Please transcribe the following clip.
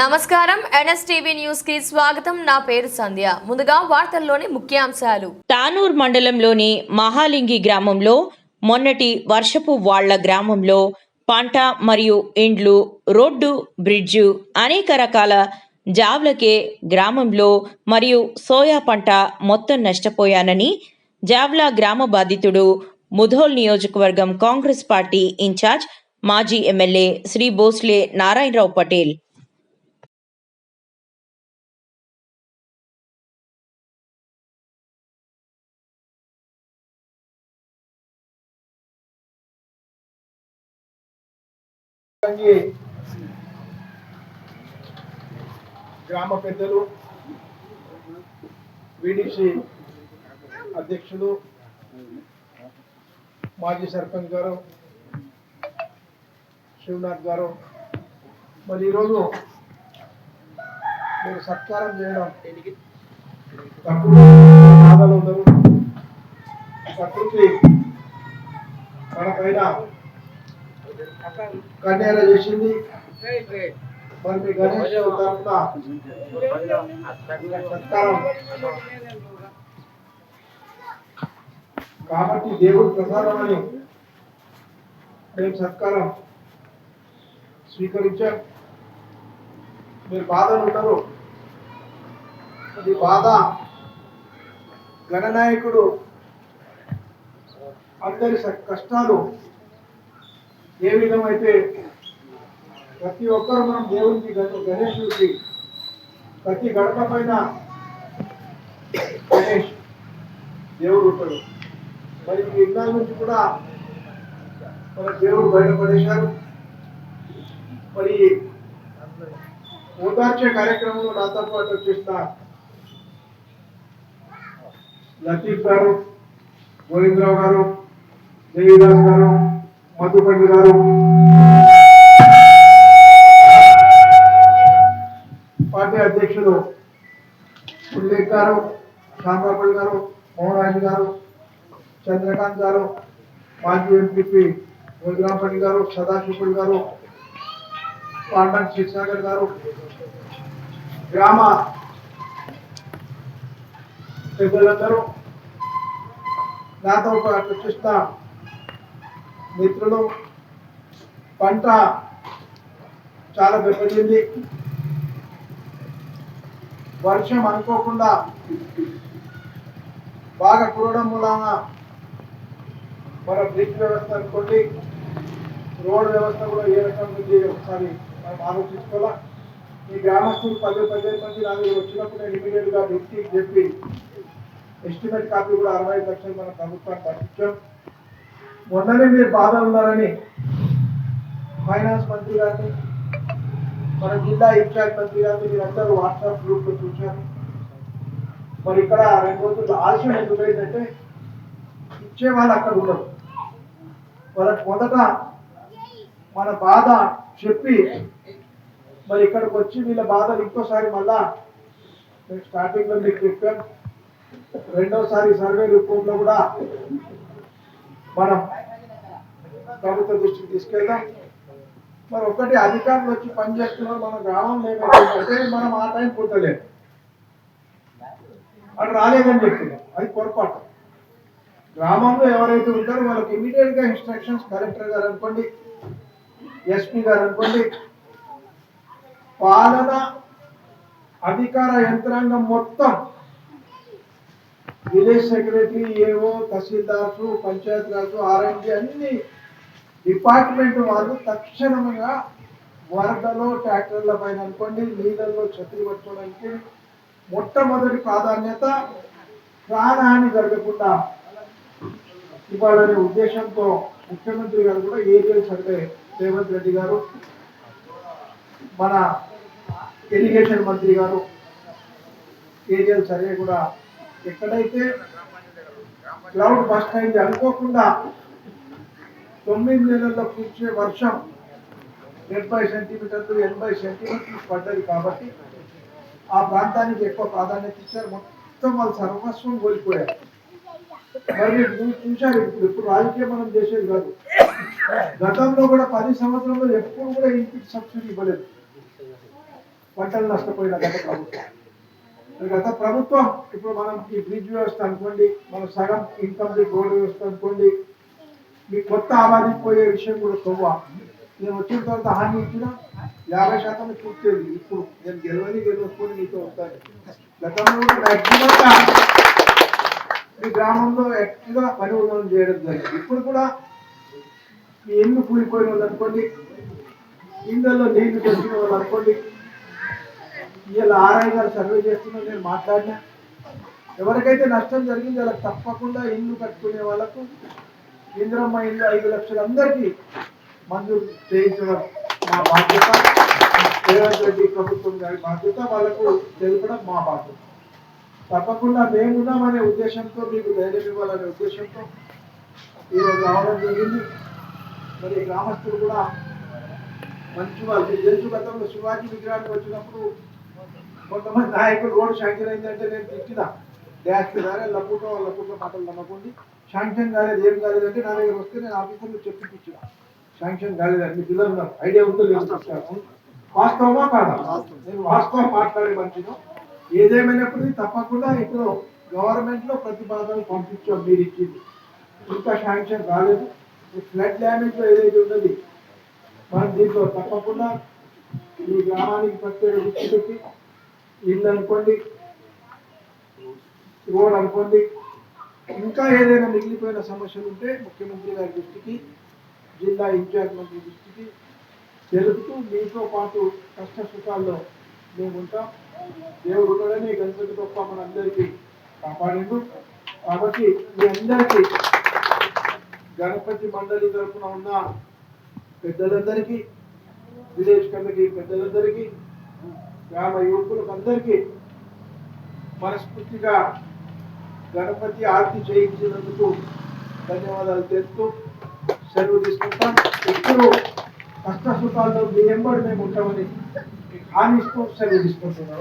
నమస్కారం. ఎన్ఎస్టీవీ న్యూస్కి స్వాగతం. నా పేరు సంధ్య. ముందుగా వార్తల్లోని ముఖ్యాంశాలు. తానూర్ మండలంలోని మహాలింగి గ్రామంలో మొన్నటి వర్షపు వాళ్ళ గ్రామంలో పంట మరియు ఇండ్లు రోడ్డు బ్రిడ్జు అనేక రకాల జావ్లకే గ్రామంలో మరియు సోయా పంట మొత్తం నష్టపోయానని జావ్లా గ్రామ బాధితుడు ముధోల్ నియోజకవర్గం కాంగ్రెస్ పార్టీ ఇన్ఛార్జ్ మాజీ ఎమ్మెల్యే శ్రీ భోస్లే నారాయణరావు పటేల్ గ్రామ పెద్దలు విడిసి అధ్యక్షులు మాజీ సర్పంచ్ గారు శివనాథ్ గారు. మరి ఈరోజు మీరు సత్కారం చేయడం తప్పుడు బాధలు ఉన్నారు ప్రకృతి మన పైన కన్యాల చేసింది? మరి మీ గణేష్ తరఫున సత్కారం. కాబట్టి దేవుడు ప్రసాదం అని మేము సత్కారం స్వీకరించాం. మీరు బాధలు ఉన్నారు అది బాధ గణనాయకుడు అందరి కష్టాలు ఏ విధమైతే ప్రతి ఒక్కరు మనం దేవునికి గణేశుడికి ప్రతి గడప పైన గణేష్ దేవుడు ఉంటాడు. మరి ఈ ఇళ్ళ నుంచి కూడా మన దేవుడు బయటపడేశారు. మరి ఓదార్చే కార్యక్రమంలో నాతో పాటు వచ్చేస్తా లతీఫ్ గారు గోవిందరావు గారు దేవిదాస్ గారు మధుపండి గారు పార్టీ అధ్యక్షులు ఉల్లేఖ్ గారు శ్యామరాపల్లి గారు మోహన్ గారు చంద్రకాంత్ గారు మాజీ ఎంపీపీ రఘురాంపల్లి గారు సదాశివపల్లి గారు పాండం శివసాగర్ గారు గ్రామ పెద్దలందరూ నాతో ఒక వచ్చేసిన మిత్రులు పంట చాలా దెబ్బతింది. వర్షం అనుకోకుండా బాగా కురవడం మూలాన మన బ్రిడ్జ్ వ్యవస్థ అనుకోండి రోడ్ వ్యవస్థ కూడా ఏ రకంగా ఉంది ఒకసారి మనం ఆలోచించుకోవాలా? ఈ గ్రామస్తులు పది పదిహేను మంది నాలుగు వచ్చినప్పుడు నేను ఇమీడియట్గా చెప్పి ఎస్టిమేట్ కాపీ కూడా అరవై లక్షలు మన ప్రభుత్వానికి పంపించాం. మొన్ననే మీరు బాధ ఉన్నారని ఫైనాన్స్ మంత్రి గారిని మన జిల్లా ఇన్ఛార్జ్ మంత్రి గారిని మీరందరూ వాట్సాప్ గ్రూప్లో చూశారు. మరి ఇక్కడ రెండు రోజులు ఆలస్యం ఎందుకు ఇచ్చే వాళ్ళు అక్కడ ఉండరు. వాళ్ళకి మొదట మన బాధ చెప్పి మరి ఇక్కడికి వచ్చి వీళ్ళ బాధలు ఇంకోసారి మళ్ళా స్టార్టింగ్లో మీకు చెప్పాం రెండోసారి సర్వే రిపోర్ట్లో కూడా మనం ప్రభుత్వ దృష్టికి తీసుకెళ్దాం. మరి ఒకటి అధికారులు వచ్చి పనిచేస్తున్నారు మన గ్రామం లేకపోతే మనం ఆ టైం పూర్తలేదు అటు రాలేదని చెప్తున్నాం అది పొరపాటు. గ్రామంలో ఎవరైతే ఉంటారో వాళ్ళకి ఇమీడియట్గా ఇన్స్ట్రక్షన్స్ కలెక్టర్ గారు అనుకోండి ఎస్పీ గారు అనుకోండి పాలన అధికార యంత్రాంగం మొత్తం village secretary AO tahsildars panchayat raj RMD అన్ని డిపార్ట్మెంట్ వాళ్ళు తక్షణంగా వరదలో ట్రాక్టర్ల పైన అనుకోండి నీళ్ళల్లో ఛత్రి పట్టుకోవడానికి మొట్టమొదటి ప్రాధాన్యత ప్రాణహాని జరగకుండా ఇవ్వాలనే ఉద్దేశంతో ముఖ్యమంత్రి గారు కూడా ఏరియల్ సర్వే రేవంత్ రెడ్డి గారు మన ఇరిగేషన్ మంత్రి గారు ఏరియల్ సర్వే కూడా ఎక్కడైతే క్లౌడ్ బస్ట్ అయింది అనుకోకుండా తొమ్మిది నెలల్లో కూర్చే వర్షం డెబ్బై సెంటీమీటర్లు ఎనభై సెంటీమీటర్లు పడ్డది కాబట్టి ఆ ప్రాంతానికి ఎక్కువ ప్రాధాన్యత ఇచ్చారు. మొత్తం వాళ్ళు సర్వస్వం కోల్పోయారు. మరి మీరు చూశారు ఇప్పుడు ఇప్పుడు రాజకీయం మనం చేసేది కాదు. గతంలో కూడా పది సంవత్సరంలో ఎప్పుడు కూడా ఇంటికి సబ్సిడీ ఇవ్వలేదు. పంటలు నష్టపోయిన గత ప్రభుత్వం. గత ప్రభుత్వం ఇప్పుడు మనం ఈ బ్రిడ్జ్ వ్యవస్థ అనుకోండి మన సగం ఇన్కంప్లీట్ రోడ్ వ్యవస్థ అనుకోండి మీ కొత్త ఆబాదికి పోయే విషయం కూడా కొవ్వ? నేను వచ్చిన తర్వాత హామీ ఇచ్చిన యాభై శాతం పూర్తయింది ఇప్పుడు నేను గెలవని గెలవకపోయి మీతో వస్తాను. గతంలో కూడా యాక్టివ్గా మీ గ్రామంలో యాక్టివ్గా పని ఉండడం చేయడం జరిగింది. ఇప్పుడు కూడా మీ ఎన్ను కూలిపోయిన వాళ్ళు అనుకోండి ఇళ్ళల్లో నీళ్ళు దొరికిన వాళ్ళు అనుకోండి ఇలా ఆర్ఐ గారు సర్వే చేస్తున్నా నేను మాట్లాడినా. ఎవరికైతే నష్టం జరిగిందో వాళ్ళకి తప్పకుండా ఇల్లు కట్టుకునే వాళ్ళకు ఇంద్రమ్మ ఇల్లు ఐదు లక్షలు అందరికీ మంజూరు చేయించడం మా బాధ్యత. రేవంత్ రెడ్డి ప్రభుత్వం గారి బాధ్యత వాళ్ళకు తెలుపడం మా బాధ్యత. తప్పకుండా మేమున్నామనే ఉద్దేశంతో మీకు ధైర్యం ఇవ్వాలనే ఉద్దేశంతో ఈరోజు రావడం జరిగింది. మరి గ్రామస్తులు కూడా మంచి వాళ్ళు. తెలుసు గతంలో శివాజీ విగ్రహానికి వచ్చినప్పుడు కొంతమంది నాయకులు రోడ్డు శాంక్షన్ అయిందంటే నేను తిట్టిన. డ్యాష్ కానీ లప్పుటో లప్పుటో మాటలు నమ్మకండి. శాంక్షన్ కాలేదు ఏం కాలేదంటే నా దగ్గర వస్తే నేను ఆఫీసర్లు చెప్పించిన శాంక్షన్ కాలేదని మీ పిల్లలు ఉన్నారు. ఐడియా ఉందో వాస్తవమా కాదా? నేను వాస్తవం మాట్లాడే మంచిదో ఏదేమైనప్పటికీ తప్పకుండా ఇప్పుడు గవర్నమెంట్లో ప్రతిపాదనలు పంపించాం మీరు ఇచ్చింది. ఇంకా శాంక్షన్ కాలేదు. ఫ్లడ్ డ్యామేజ్ ఏదైతే ఉన్నది మనం దీంట్లో తప్పకుండా ఈ గ్రామానికి ప్రత్యేక దృష్టి పెట్టి ఇల్లు అనుకోండి రోడ్ అనుకోండి ఇంకా ఏదైనా మిగిలిపోయిన సమస్యలు ఉంటే ముఖ్యమంత్రి గారి దృష్టికి జిల్లా ఇన్ఛార్జ్ మంత్రి దృష్టికి తెలుపుతూ మీతో పాటు కష్ట సుఖాల్లో మేము ఉంటాం దేవుడు ఉన్నాడని గణపతి గొప్ప మనందరికీ కాపాడిండు. కాబట్టి మీ అందరికీ గణపతి మండలి తరఫున ఉన్న పెద్దలందరికీ విలేజ్ కమిటీ పెద్దలందరికీ గ్రామ యువకులకు అందరికీ మనస్ఫూర్తిగా గణపతి ఆర్తి చేయించినందుకు ధన్యవాదాలు తెలుపుతూ సెలవు తీసుకుంటాం. ఇప్పుడు కష్ట సుఖాల్లో మీ ఎంబడి మేము ఉంటామని హామీ ఇస్తూ సెలవు తీసుకుంటున్నాం.